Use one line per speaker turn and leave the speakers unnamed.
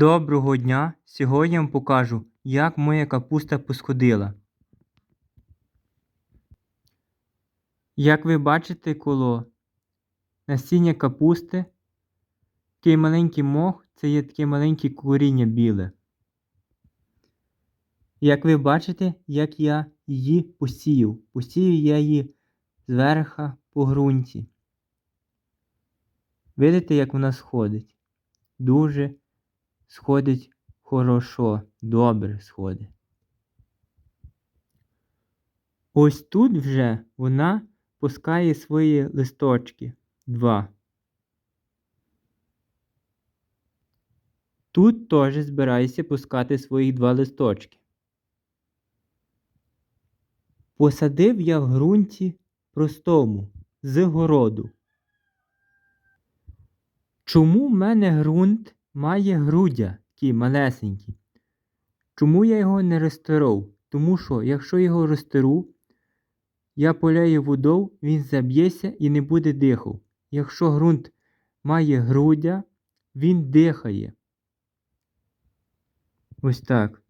Доброго дня! Сьогодні я вам покажу, як моя капуста посходила. Як ви бачите коло насіння капусти, такий маленький мох, це є таке маленьке коріння біле. Як ви бачите, як я її посіяв. Посіяв я її зверха по ґрунті. Видите, як вона сходить? Дуже сходить хорошо, добре сходить. Ось тут вже вона пускає свої листочки. Два. Тут теж збираюся пускати свої два листочки. Посадив я в ґрунті простому, з городу. Чому в мене ґрунт має грудя ті малесенькі? Чому я його не розтирав? Тому що, якщо його розтиру, я поляю водою, він заб'ється і не буде дихав. Якщо ґрунт має грудя, він дихає. Ось так.